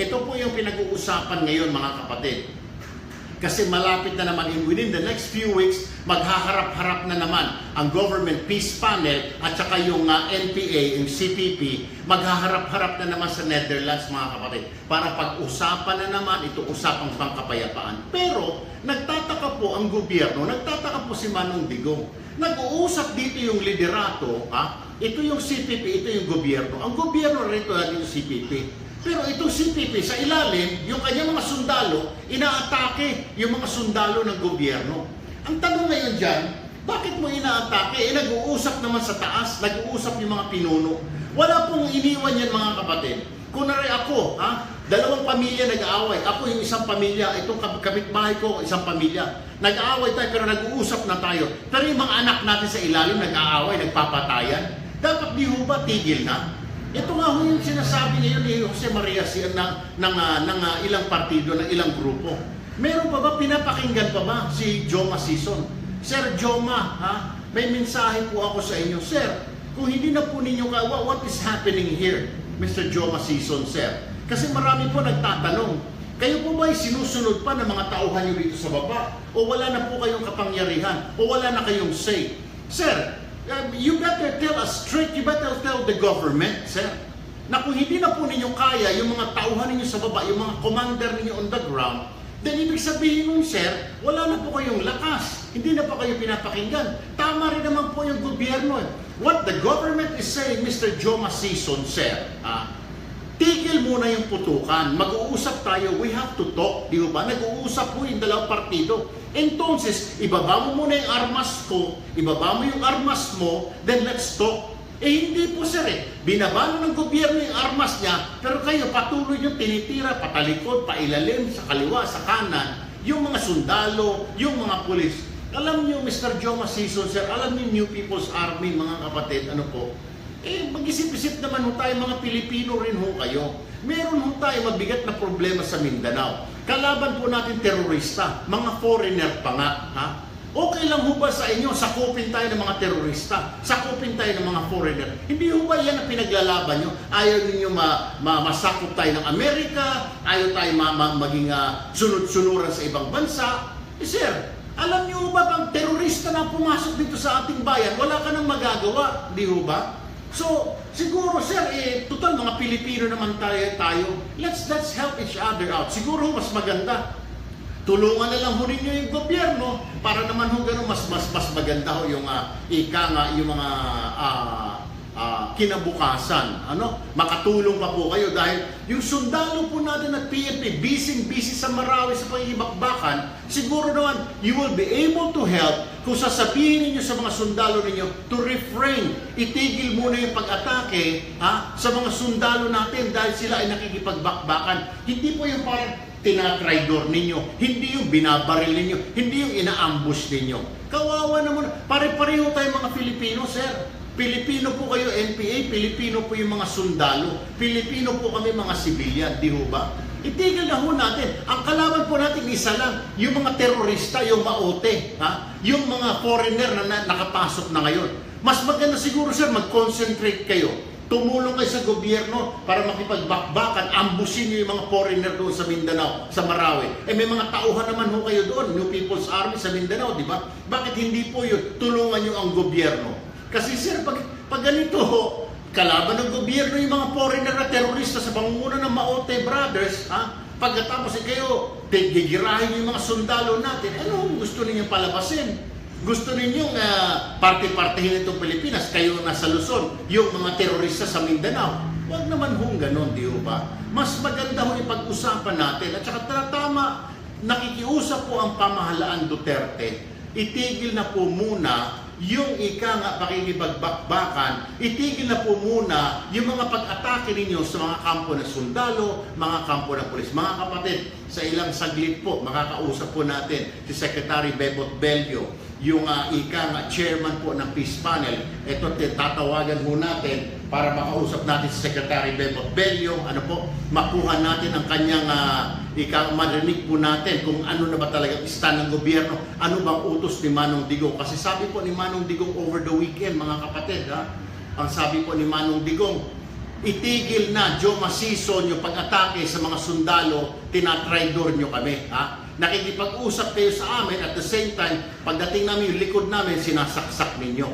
Ito po yung pinag-uusapan ngayon mga kapatid. Kasi malapit na naman in within the next few weeks, maghaharap-harap na naman ang Government Peace Panel at saka yung uh, NPA, yung CPP, maghaharap-harap na naman sa Netherlands mga kapatid para pag-usapan na naman ito usapang pangkapayapaan. Pero nagtataka po ang gobyerno, nagtataka po si Manong Digong. Nag-uusap dito yung liderato, ha? ito yung CPP, ito yung gobyerno. Ang gobyerno rito yung CPP. Pero itong CPP sa ilalim, yung kanyang mga sundalo, inaatake yung mga sundalo ng gobyerno. Ang tanong ngayon dyan, bakit mo inaatake? Eh, nag-uusap naman sa taas, nag-uusap yung mga pinuno. Wala pong iniwan yan mga kapatid. Kunwari ako, ha? Dalawang pamilya nag-aaway. Ako yung isang pamilya, itong kapitbahay ko, isang pamilya. Nag-aaway tayo pero nag-uusap na tayo. Pero yung mga anak natin sa ilalim nag-aaway, nagpapatayan. Dapat di ho ba tigil na? Ito nga ho yung sinasabi ngayon ni Jose Maria Sian ng, ng, ah, ng ah, ilang partido, ng ilang grupo. Meron pa ba, pinapakinggan pa ba si Joma Sison? Sir Joma, ha? may mensahe po ako sa inyo. Sir, kung hindi na po ninyo ka, what, is happening here, Mr. Joma Sison, sir? Kasi marami po nagtatanong, kayo po ba ay sinusunod pa ng mga tauhan nyo dito sa baba? O wala na po kayong kapangyarihan? O wala na kayong say? Sir, you better tell us straight, you better tell the government, sir, na kung hindi na po ninyo kaya yung mga tauhan ninyo sa baba, yung mga commander ninyo on the ground, then ibig sabihin nun, sir, wala na po kayong lakas. Hindi na po kayo pinapakinggan. Tama rin naman po yung gobyerno. eh. What the government is saying, Mr. Joma Season, sir, ah, tigil muna yung putukan. Mag-uusap tayo. We have to talk. Di ba? Nag-uusap po yung dalawang partido. Entonces, ibaba mo muna yung armas ko, ibaba mo yung armas mo, then let's talk. Eh hindi po sir eh. Binaba na ng gobyerno yung armas niya, pero kayo patuloy yung tinitira, patalikod, pailalim, sa kaliwa, sa kanan, yung mga sundalo, yung mga pulis. Alam niyo, Mr. Joma Season, sir, alam niyo New People's Army, mga kapatid, ano po, eh, mag-isip-isip naman ho tayo, mga Pilipino rin ho kayo. Meron ho tayo mabigat na problema sa Mindanao. Kalaban po natin terorista, mga foreigner pa nga. Ha? Okay lang ho ba sa inyo, sakupin tayo ng mga terorista, sakupin tayo ng mga foreigner. Hindi ho ba yan ang pinaglalaban nyo? Ayaw ninyo ma, ma, masakop tayo ng Amerika, ayaw tayo ma, ma, maging ah, sunod-sunuran sa ibang bansa. Eh, sir, alam niyo ba bang terorista na pumasok dito sa ating bayan, wala ka nang magagawa, di ho ba? So, siguro sir, eh, total mga Pilipino naman tayo, tayo. Let's, let's help each other out. Siguro mas maganda. Tulungan na lang ho ninyo yung gobyerno para naman ho ganun mas, mas, mas maganda ho yung uh, ika nga, yung mga ah, ah, kinabukasan. Ano? Makatulong pa po kayo dahil yung sundalo po natin at PNP, busy-busy sa Marawi sa pangibakbakan, siguro naman you will be able to help kung sasabihin ninyo sa mga sundalo ninyo to refrain, itigil muna yung pag-atake ha, sa mga sundalo natin dahil sila ay nakikipagbakbakan. Hindi po yung parang tinatraidor ninyo, hindi yung binabaril ninyo, hindi yung ina-ambush ninyo. Kawawa naman. Pare-pareho tayo mga Filipino, sir. Pilipino po kayo, NPA, Pilipino po yung mga sundalo, Pilipino po kami mga sibilyan, di ho ba? Itigil na ho natin. Ang kalaban po natin isa lang, yung mga terorista, yung maote, ha? yung mga foreigner na, na nakapasok na ngayon. Mas maganda siguro sir, mag-concentrate kayo. Tumulong kayo sa gobyerno para makipagbakbakan, ambusin niyo yung mga foreigner doon sa Mindanao, sa Marawi. Eh may mga tauhan naman ho kayo doon, New People's Army sa Mindanao, di ba? Bakit hindi po yun? Tulungan niyo ang gobyerno. Kasi sir, pag, pag ganito kalaban ng gobyerno yung mga foreigner na terorista sa pangunguna ng Maote Brothers, ha? Pagkatapos eh, kayo, gigirahin yung mga sundalo natin, ano ang gusto ninyong palabasin? Gusto ninyong uh, parte-partehin itong Pilipinas, kayo nasa Luzon, yung mga terorista sa Mindanao. Huwag naman hong ganon, di ba? Mas maganda ho ipag-usapan natin. At saka tama, nakikiusap po ang pamahalaan Duterte. Itigil na po muna yung ika nga pakikipagbakbakan, itigil na po muna yung mga pag-atake ninyo sa mga kampo ng sundalo, mga kampo ng pulis. Mga kapatid, sa ilang saglit po, makakausap po natin si Secretary Bebot Bello, yung uh, ika nga chairman po ng Peace Panel. Ito, tatawagan po natin para makausap natin si Secretary Bebot Bello, ano po, makuha natin ang kanyang uh, ika marinig po natin kung ano na ba talaga stand ng gobyerno, ano bang utos ni Manong Digong. Kasi sabi po ni Manong Digong over the weekend, mga kapatid, ha? ang sabi po ni Manong Digong, itigil na Joe Masison yung pag-atake sa mga sundalo, tinatraidor nyo kami. Ha? Nakikipag-usap kayo sa amin at the same time, pagdating namin yung likod namin, sinasaksak ninyo.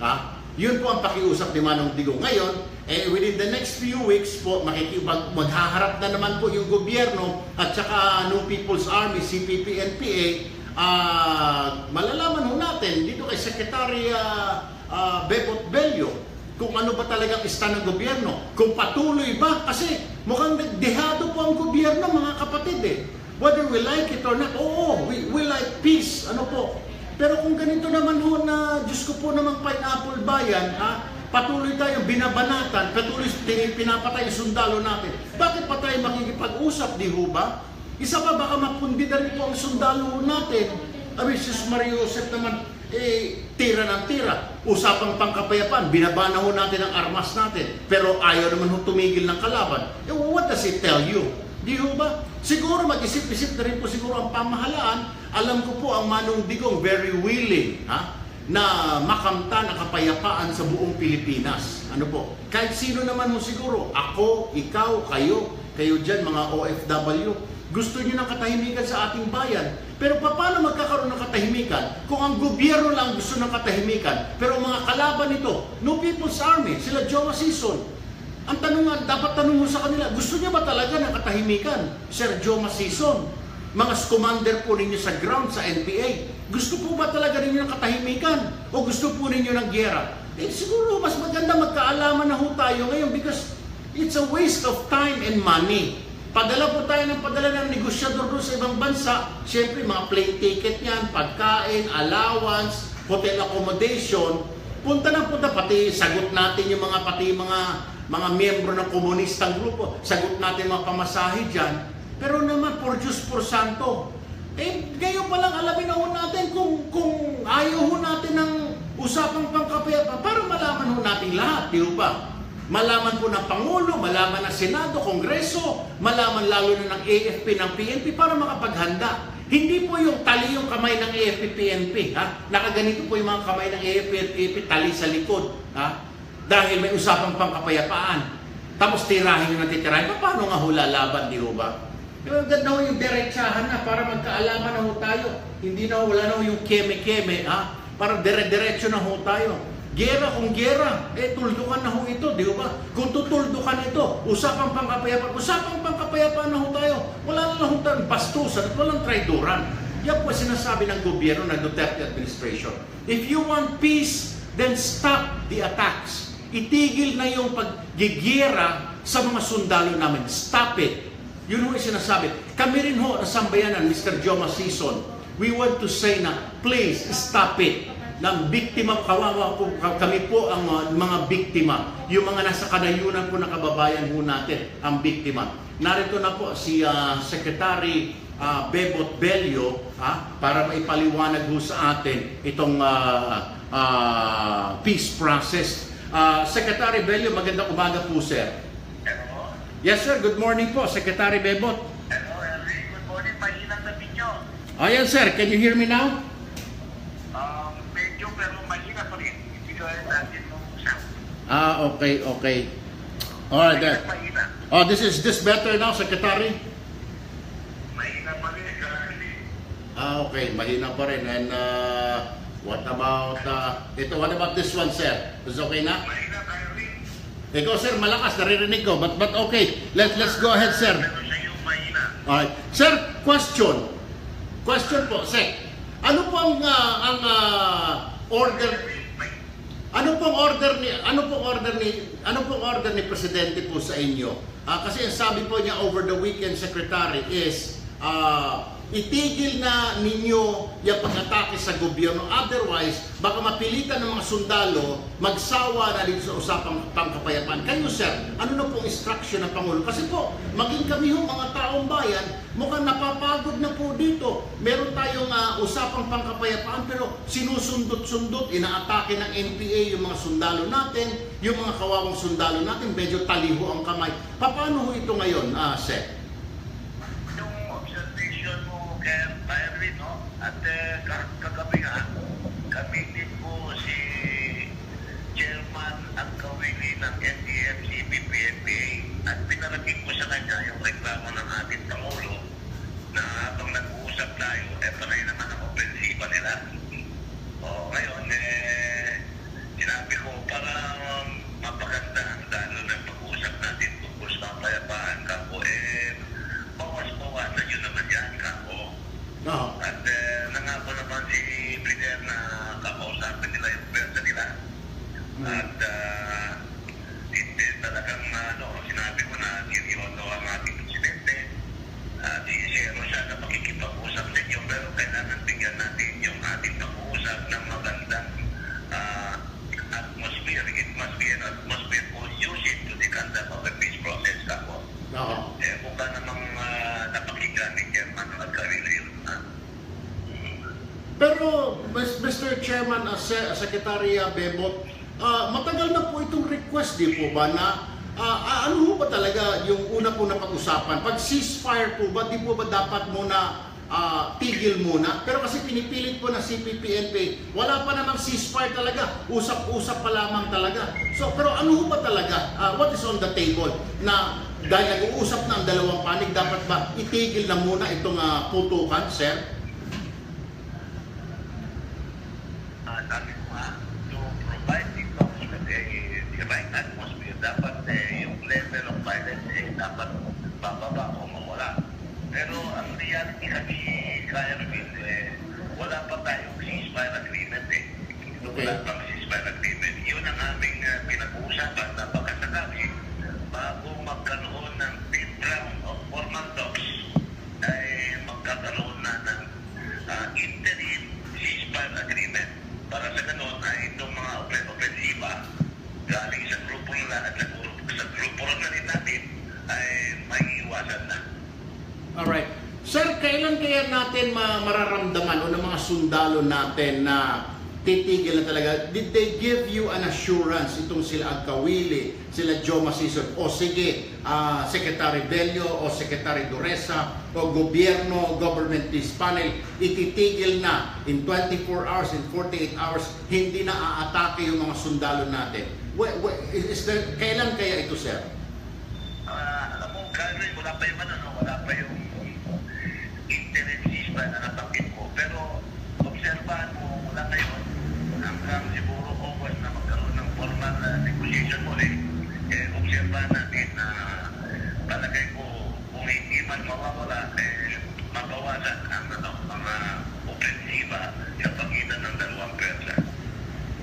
Ha? Yun po ang pakiusap ni Manong Digong. Ngayon, eh, within the next few weeks po, makikipag, maghaharap na naman po yung gobyerno at saka no People's Army, CPP, NPA, ah, malalaman ho natin dito kay Secretary ah, ah, Bebot Bello kung ano ba talagang ista ng gobyerno. Kung patuloy ba, kasi mukhang dehado po ang gobyerno mga kapatid eh. Whether we like it or not, oo, we, we like peace, ano po. Pero kung ganito naman ho na, Diyos ko po naman pineapple bayan, ha, patuloy tayong binabanatan, patuloy pinapatay yung sundalo natin. Bakit pa tayo makikipag-usap, di ho ba? Isa pa, baka mapundi na rin po ang sundalo natin. Abi, sis Mario Joseph naman, eh, tira ng tira. Usapang pangkapayapaan, binabana ho natin ang armas natin. Pero ayaw naman ho tumigil ng kalaban. Eh, what does it tell you? Di ho ba? Siguro mag-isip-isip na rin po siguro ang pamahalaan. Alam ko po ang Manong Digong very willing ha, na makamtan ang kapayapaan sa buong Pilipinas. Ano po? Kahit sino naman mo siguro, ako, ikaw, kayo, kayo dyan mga OFW, gusto niyo ng katahimikan sa ating bayan. Pero paano magkakaroon ng katahimikan kung ang gobyerno lang gusto ng katahimikan, pero mga kalaban nito, no People's Army, sila Joe Sison, ang tanong nga, dapat tanong mo sa kanila, gusto niya ba talaga ng katahimikan? Sir Joe Masison, mga commander po ninyo sa ground sa NPA, gusto po ba talaga ninyo ng katahimikan? O gusto po ninyo ng gyera? Eh siguro mas maganda magkaalaman na ho tayo ngayon because it's a waste of time and money. Padala po tayo ng padala ng negosyador doon sa ibang bansa. Siyempre, mga plane ticket yan, pagkain, allowance, hotel accommodation. Punta na punta, pati sagot natin yung mga, pati mga, mga miyembro ng komunistang grupo. Sagot natin mga pamasahe dyan. Pero naman, por Diyos, por Santo. Eh, ngayon pa lang alamin na natin kung, kung ayaw ho natin ng usapang pangkapayapa para malaman ho natin lahat, di ba? Malaman po ng Pangulo, malaman ng Senado, Kongreso, malaman lalo na ng AFP, ng PNP para makapaghanda. Hindi po yung tali yung kamay ng AFP, PNP. Ha? Nakaganito po yung mga kamay ng AFP PNP, tali sa likod. Ha? Dahil may usapang pangkapayapaan. Tapos tirahin yung natitirahin. Pa, Paano nga hula laban, di ba? Yung ganda ho yung diretsahan na para magkaalaman na ho tayo. Hindi na ho, wala na ho yung keme-keme. Ha? Para dire-diretso na ho tayo. Gera kung gera, eh tuldukan na ho ito, di ba? Kung tutuldukan ito, usapang pangkapayapaan, usapang pangkapayapaan na ho tayo. Wala na ho tayong bastusan at walang traidoran. Yan po sinasabi ng gobyerno ng Duterte administration. If you want peace, then stop the attacks. Itigil na yung paggigera sa mga sundalo namin. Stop it. Yun ho yung sinasabi. Kami rin ho, na sambayanan, Mr. Joma Season, we want to say na, please, stop it ng biktima, kawawa po, kami po ang mga, mga biktima. Yung mga nasa kanayunan po na kababayan po natin, ang biktima. Narito na po si ah, Secretary ah, Bebot Bello ha, para maipaliwanag po sa atin itong ah, ah, peace process. Ah, Secretary Bello, magandang umaga po, sir. Hello? Yes, sir. Good morning po, Secretary Bebot. Hello, Henry. Good morning. Mahina sa inyo. Ayan, sir. Can you hear me now? Um, medyo pero mahina pa rin. Hindi ko natin mong usap. Ah, okay, okay. Mahina, then. mahina. Oh, this is this better now, Secretary? Mahina pa rin. Henry. Ah, okay. Mahina pa rin. And uh, what about, uh, ito, what about this one, sir? Is okay na? Mahina sir, malakas. Naririnig ko. But, but okay. Let, let's go ahead, sir. Alright. Sir, question. Question po, sir. Ano po ang, uh, ang uh, order Ano pong order ni ano pong order ni ano pong order ni presidente po sa inyo? Ah, kasi ang sabi po niya over the weekend secretary is ah, itigil na ninyo yung pag-atake sa gobyerno. Otherwise, baka mapilitan ng mga sundalo magsawa na dito sa usapang pangkapayapaan. Kayo, sir, ano na pong instruction ng Pangulo? Kasi po, maging kami ho, mga taong bayan, mukhang napapagod na po dito. Meron tayong ah, usapang pangkapayapaan, pero sinusundot-sundot, inaatake ng NPA yung mga sundalo natin, yung mga kawawang sundalo natin, medyo taliho ang kamay. Paano ho ito ngayon, ah, sir? eh, kagabi nga, kamitin ko si chairman at kawili ng NDFC, BPFA at pinarating ko sa kanya yung reklamo ng of the peace process. Kako. Oo. Eh, kung ka namang uh, napakinggan ni Chairman Alcarilo yun. ah. Pero, Mr. Chairman, as Se- Secretary uh, Bebot, ah, matagal na po itong request, di po ba, na ah, ano ho ba talaga yung una po na pag-usapan? Pag ceasefire po ba, di po ba dapat muna ah, tigil muna? Pero kasi pinipilit po ng CPP-NP, wala pa namang ceasefire talaga, usap-usap pa lamang talaga. So, pero ano ba talaga? Ah, what is on the table? Na dahil nag-uusap na ang dalawang panig, dapat ba itigil na muna itong ah, putukan, sir? Ah, sabi ko nga, to provide the atmosphere, dapat eh, yung level of violence eh, dapat bababa o mawala. Pero ang reality kasi, kaya namin, eh, wala pa tayong ceasefire agreement eh. Okay. Wala pang ceasefire agreement. Yun ang aming uh, pinag-uusapan na baka sakali bago magkaroon ng fifth round of formal talks ay magkakaroon na ng ah, interim ceasefire agreement para sa ganun ay itong mga open ofensiba galing sa grupo nila at sa grupo, sa grupo rin natin ay may iwasan na. Alright. Sir, kailan kaya natin ma- mararamdaman o ng mga sundalo natin na titigil na talaga? Did they give you an assurance itong sila Agkawili, sila Joe Masison, o sige, ah, Secretary Bello o Secretary Duresa o gobyerno, government peace panel, ititigil na in 24 hours, in 48 hours, hindi na aatake yung mga sundalo natin. Wh- wh- is there, kailan kaya ito, sir? Ah, alam mo, Gary, wala pa yung ano, no? wala pa yung interim ceasefire na nabanggit ko. Pero, obserbahan mo mula ngayon hanggang siguro August na magkaroon ng formal na negotiation muli, eh, obserbahan natin na palagay ko kung hindi man mawawala, eh, mabawasan ang ano, mga ofensiba sa pagitan ng dalawang pwersa.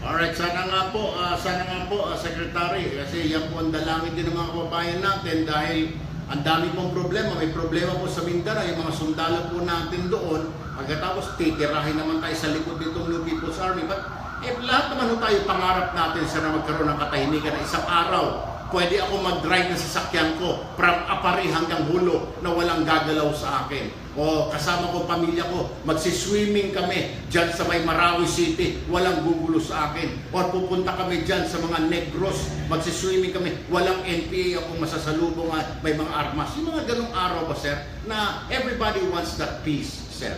Alright, sana nga po, ah, sana nga po, ah, Secretary, kasi yan po ang dalangin din ng mga kababayan natin dahil ang dami pong problema. May problema po sa Mindanao, yung mga sundalo po natin doon, pagkatapos titirahin naman tayo sa likod nitong New People's Army. But eh, lahat naman tayo pangarap natin sana magkaroon ng katahimikan na isang araw. Pwede ako mag-drive ng sasakyan ko from Apari hanggang Hulo na walang gagalaw sa akin. O kasama ko pamilya ko, magsiswimming kami dyan sa may Marawi City, walang gugulo sa akin. O pupunta kami dyan sa mga Negros, magsiswimming kami, walang NPA akong masasalubong at may mga armas. Yung mga ganong araw ba, sir, na everybody wants that peace, sir?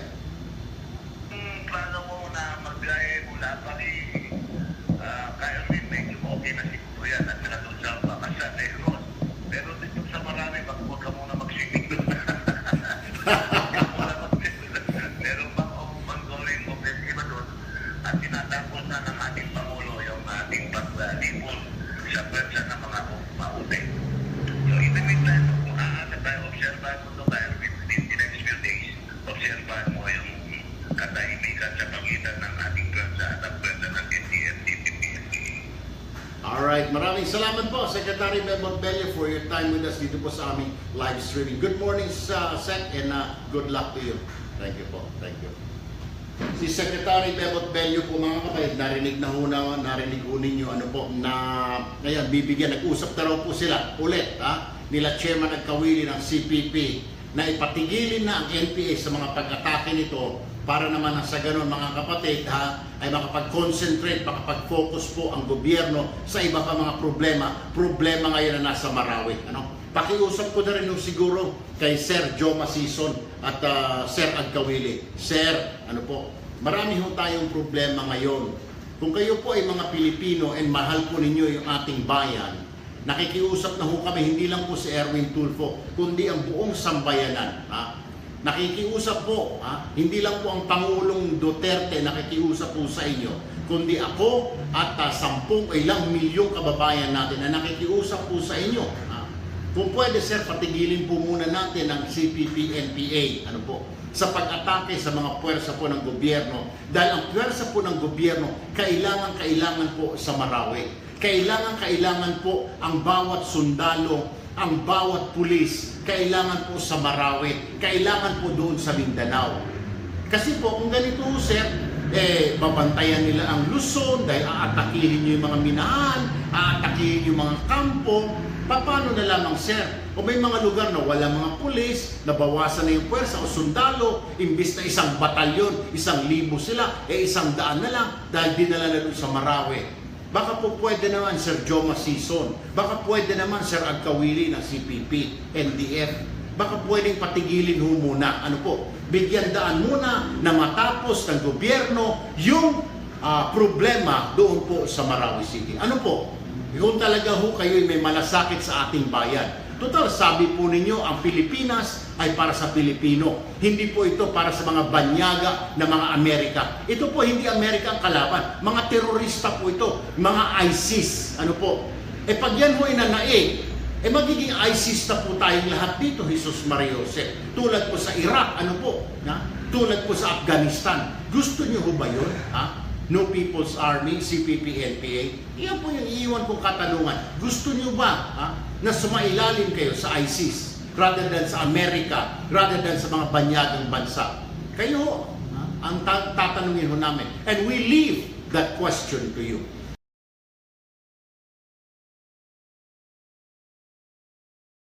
Dito po sa aming live streaming. Good morning, sa Sec, and uh, good luck to you. Thank you po. Thank you. Si Secretary Bebot Bello po mga kapatid, narinig na ho na, narinig ho ninyo ano po, na ngayon bibigyan, nag-usap na raw po sila ulit, ha, nila Chairman Nagkawili ng CPP na ipatigilin na ang NPA sa mga pag-atake nito para naman na sa ganun mga kapatid ha, ay makapag-concentrate, makapag-focus po ang gobyerno sa iba pa mga problema. Problema ngayon na nasa Marawi. Ano? Pakiusap ko na rin nung siguro kay Sir Joe Masison at ah, Sir Agkawili. Sir, ano po, marami ho tayong problema ngayon. Kung kayo po ay mga Pilipino and mahal po ninyo yung ating bayan, Nakikiusap na ho kami, hindi lang po si Erwin Tulfo, kundi ang buong sambayanan. Ha? Nakikiusap po, ha? hindi lang po ang Pangulong Duterte nakikiusap po sa inyo, kundi ako at uh, sampung ilang milyong kababayan natin na nakikiusap po sa inyo. Kung pwede sir, patigilin po muna natin ang CPP-NPA. Ano po? Sa pag-atake sa mga puwersa po ng gobyerno. Dahil ang puwersa po ng gobyerno, kailangan-kailangan po sa Marawi. Kailangan-kailangan po ang bawat sundalo, ang bawat pulis, kailangan po sa Marawi. Kailangan po doon sa Mindanao. Kasi po, kung ganito sir, eh, babantayan nila ang Luzon dahil aatakihin nyo yung mga minahan, aatakihin yung mga kampo. Pa- Paano na lamang, sir? O may mga lugar na wala mga pulis, nabawasan na yung pwersa o sundalo, imbis na isang batalyon, isang libo sila, eh isang daan na lang dahil dinala na sa Marawi. Baka po pwede naman Sir Joma Sison, baka pwede naman Sir Agkawili ng CPP, NDF, baka pwedeng patigilin ho muna. Ano po? Bigyan daan muna na matapos ng gobyerno yung ah, problema doon po sa Marawi City. Ano po? Kung talaga ho kayo may malasakit sa ating bayan. Total, sabi po ninyo, ang Pilipinas ay para sa Pilipino. Hindi po ito para sa mga banyaga na mga Amerika. Ito po hindi Amerika ang kalaban. Mga terorista po ito. Mga ISIS. Ano po? Eh pag yan ho inanaig, eh magiging ISIS na po tayong lahat dito, Jesus Maria Jose. Tulad po sa Iraq, ano po? Ha? Tulad po sa Afghanistan. Gusto niyo ho ba yun? Ha? No People's Army, CPP, NPA. Iyan po yung iiwan kong katanungan. Gusto niyo ba ha, na sumailalim kayo sa ISIS rather than sa Amerika, rather than sa mga banyagang bansa? Kayo ha, ang ta- tatanungin ho namin. And we leave that question to you.